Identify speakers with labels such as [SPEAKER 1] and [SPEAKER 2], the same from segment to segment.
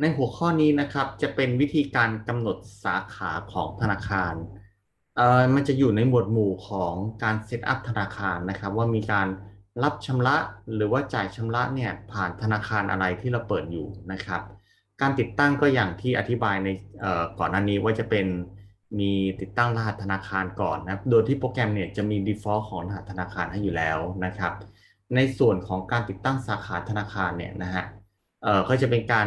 [SPEAKER 1] ในหัวข้อนี้นะครับจะเป็นวิธีการกำหนดสาขาของธนาคารเอ่อมันจะอยู่ในหมวดหมู่ของการเซตอัพธนาคารนะครับ ว่ามีการรับชำระหรือว่าจ่ายชำระเนี่ยผ่านธนาคารอะไรที่เราเปิดอยู่นะครับ การติดตั้งก็อย่างที่อธิบายในเอ่อก่อนหน้านี้ว่าจะเป็นมีติดตั้งรหัสธนาคารก่อนนะโดยที่โปรแกรมเนี่ยจะมี default ของรหัสธนาคารให้อยู่แล้วนะครับ ในส่วนของการติดตั้งสาขาธนาคารเนี่ยนะฮะเอ่อก็จะเป็นการ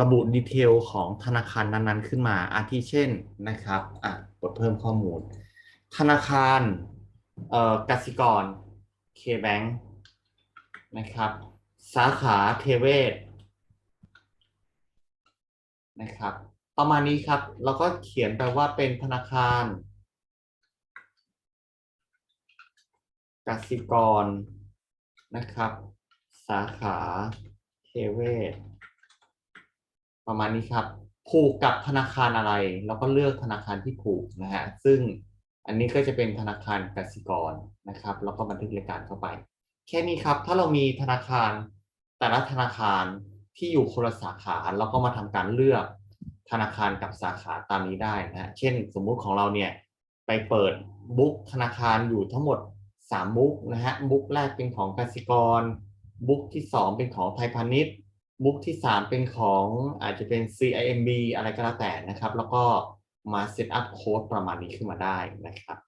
[SPEAKER 1] ระบุดีเทลของธนาคารนั้นๆ ขึ้นมา อาทิเช่นนะครับอะกดเพิ่มข้อมูล ธนาคารเอ่อกสิกร K-Bank นะครับ สาขาเทเวศนะครับ ประมาณนี้ครับแล้วก็เขียนไปว่าเป็นธนาคารกสิกรนะครับ สาขาเทเวศ ประมาณนี้ครับ ผูกกับธนาคารอะไร แล้วก็เลือกธนาคารที่ผูกนะฮะซึ่งอันนี้ก็จะเป็นธนาคารกสิกรนะครับ แล้วก็บันทึกรายการเข้าไป แค่นี้ครับ ถ้าเรามีธนาคารแต่ละธนาคารที่อยู่คนละสาขาเราก็มาทำการเลือกธนาคารกับสาขาตามนี้ได้นะฮะเช่น สมมุติของเราเนี่ยไปเปิดบุ๊กธนาคารอยู่ทั้งหมด 3 บุ๊กนะฮะบุ๊กแรกเป็นของกสิกร บุ๊กที่ 2 เป็นของไทยพาณิชย์ บุ๊กที่ 3 เป็นของอาจจะเป็น CIMB อะไรก็แล้วแต่นะครับ แล้วก็มาเซตอัพโค้ดประมาณนี้ขึ้นมาได้นะครับ